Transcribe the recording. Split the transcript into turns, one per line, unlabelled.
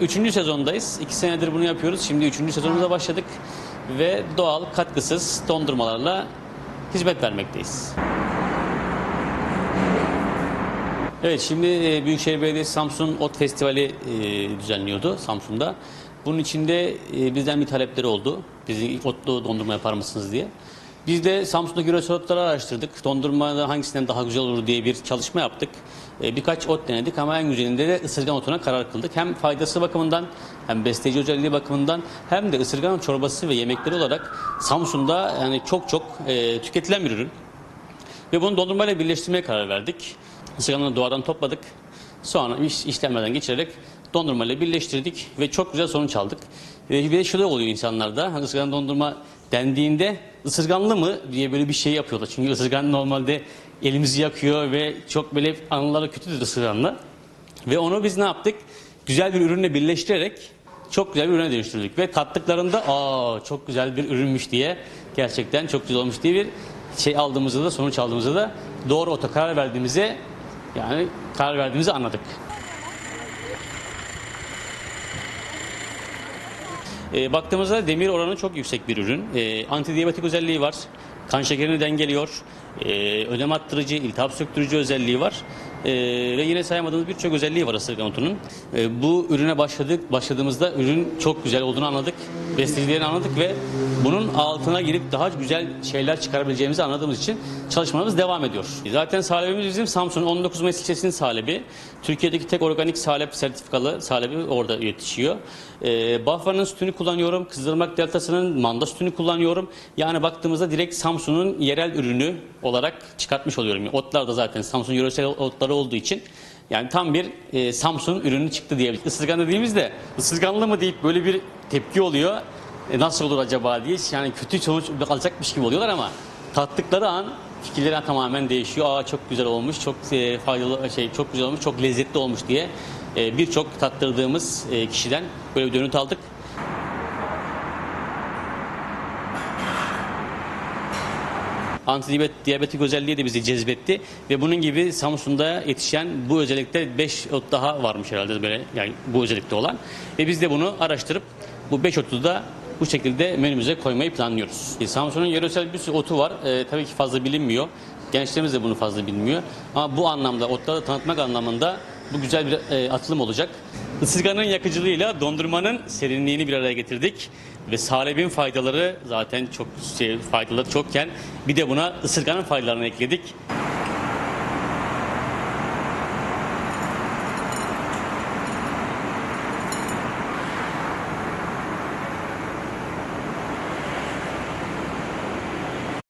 Üçüncü sezondayız. İki senedir bunu yapıyoruz. Şimdi üçüncü sezonumuza başladık. Ve doğal, katkısız dondurmalarla hizmet vermekteyiz. Evet şimdi e, Büyükşehir Belediyesi Samsun Ot Festivali e, düzenliyordu Samsun'da. Bunun içinde e, bizden bir talepleri oldu. Bizi otlu dondurma yapar mısınız diye. Biz de Samsun'daki otları araştırdık. Dondurmada hangisinden daha güzel olur diye bir çalışma yaptık. Birkaç ot denedik ama en güzelinde de ısırgan otuna karar kıldık. Hem faydası bakımından hem besleyici özelliği bakımından hem de ısırgan çorbası ve yemekleri olarak Samsun'da yani çok çok tüketilen bir ürün. Ve bunu dondurmayla birleştirmeye karar verdik. Isırganları doğadan topladık. Sonra iş, işlemlerden geçirerek dondurmayla birleştirdik ve çok güzel sonuç aldık. Ve de şöyle oluyor insanlarda. Hani ısırgan dondurma dendiğinde ısırganlı mı diye böyle bir şey yapıyorlar. Çünkü ısırgan normalde elimizi yakıyor ve çok böyle anıları kötüdür ısırganla. Ve onu biz ne yaptık? Güzel bir ürünle birleştirerek çok güzel bir ürüne dönüştürdük. Ve tattıklarında aa çok güzel bir ürünmüş diye gerçekten çok güzel olmuş diye bir şey aldığımızda da sonuç aldığımızda da doğru ota karar verdiğimize yani karar verdiğimizi anladık. E, baktığımızda demir oranı çok yüksek bir ürün. E, antidiyabetik özelliği var. Kan şekerini dengeliyor. E, ödem attırıcı, iltihap söktürücü özelliği var. E, ve yine saymadığımız birçok özelliği var ısırgan otunun. E, bu ürüne başladık, başladığımızda ürün çok güzel olduğunu anladık. Besleyicilerini anladık ve bunun altına girip daha güzel şeyler çıkarabileceğimizi anladığımız için çalışmalarımız devam ediyor. Zaten salebimiz bizim Samsun 19 Mayıs ilçesinin salebi. Türkiye'deki tek organik salep sertifikalı salebi orada yetişiyor. Ee, Bafra'nın sütünü kullanıyorum. Kızılırmak Deltası'nın manda sütünü kullanıyorum. Yani baktığımızda direkt Samsun'un yerel ürünü olarak çıkartmış oluyorum. Otlar da zaten Samsun yöresel otları olduğu için yani tam bir e, Samsun ürünü çıktı diyebiliriz. Isırgan dediğimizde ısırganlı mı deyip böyle bir tepki oluyor. E, nasıl olur acaba diye yani kötü sonuç alacakmış gibi oluyorlar ama tattıkları an fikirleri tamamen değişiyor. Aa çok güzel olmuş, çok e, faydalı şey, çok güzel olmuş, çok lezzetli olmuş diye e, birçok tattırdığımız e, kişiden böyle bir dönüt aldık. Antidiyabetik özelliği de bizi cezbetti ve bunun gibi Samsun'da yetişen bu özellikte 5 ot daha varmış herhalde böyle yani bu özellikte olan ve biz de bunu araştırıp bu 5 otu da bu şekilde menümüze koymayı planlıyoruz. E, Samsun'un yöresel bir sürü otu var. E, tabii ki fazla bilinmiyor. Gençlerimiz de bunu fazla bilmiyor. Ama bu anlamda otları tanıtmak anlamında bu güzel bir e, atılım olacak. Isırganın yakıcılığıyla dondurmanın serinliğini bir araya getirdik ve salebin faydaları zaten çok şey, faydaları çokken bir de buna ısırganın faydalarını ekledik.